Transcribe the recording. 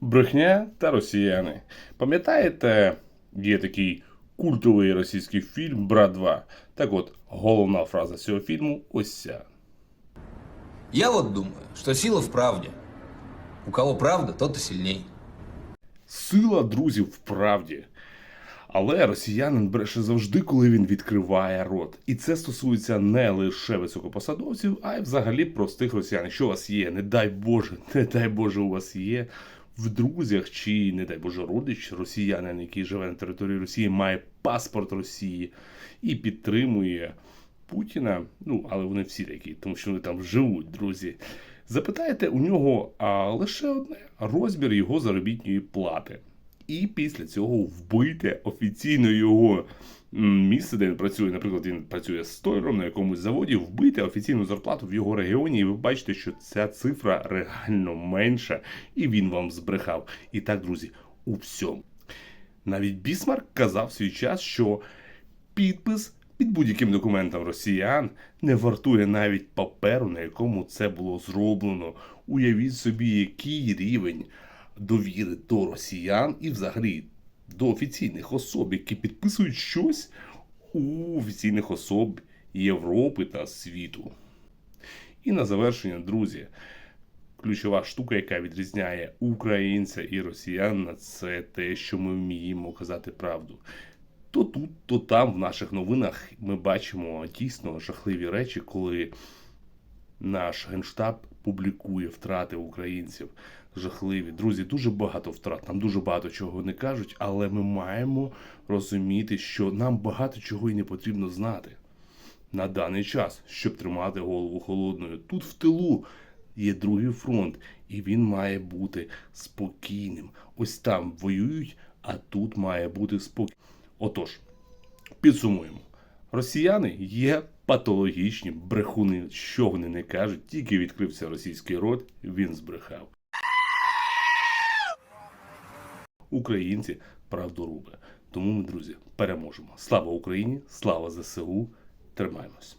Брехня та росіяни. Пам'ятаєте, є такий культовий російський фільм Брат 2. Так от, головна фраза цього фільму ось ця. Я вот думаю, что сила в правде. У кого правда, тот и сильней. Сила друзів в правді. Але росіянин бреше завжди, коли він відкриває рот. І це стосується не лише високопосадовців, а й взагалі простих росіян. Що у вас є, не дай Боже, не дай Боже, у вас є в друзях, чи не дай Боже, родич росіянин, який живе на території Росії, має паспорт Росії і підтримує Путіна. Ну, але вони всі такі, тому що вони там живуть, друзі. Запитайте у нього а, лише одне розмір його заробітної плати. І після цього вбити офіційно його місце, де він працює. Наприклад, він працює стойром на якомусь заводі, вбити офіційну зарплату в його регіоні, і ви бачите, що ця цифра реально менша, і він вам збрехав. І так, друзі, у всьому. Навіть Бісмарк казав в свій час, що підпис під будь-яким документом росіян не вартує навіть паперу, на якому це було зроблено. Уявіть собі, який рівень довіри до росіян і взагалі до офіційних особ, які підписують щось у офіційних особ Європи та світу. І на завершення, друзі, ключова штука, яка відрізняє українця і росіянина, це те, що ми вміємо казати правду. То тут, то там в наших новинах ми бачимо дійсно жахливі речі, коли наш генштаб публікує втрати українців. Жахливі. Друзі, дуже багато втрат, нам дуже багато чого не кажуть, але ми маємо розуміти, що нам багато чого і не потрібно знати на даний час, щоб тримати голову холодною. Тут в тилу є другий фронт, і він має бути спокійним. Ось там воюють, а тут має бути спокій. Отож, підсумуємо. Росіяни є патологічні брехуни, що вони не кажуть, тільки відкрився російський рот, він збрехав. Українці правдоруби. Тому ми, друзі, переможемо. Слава Україні! Слава ЗСУ! Тримаємось!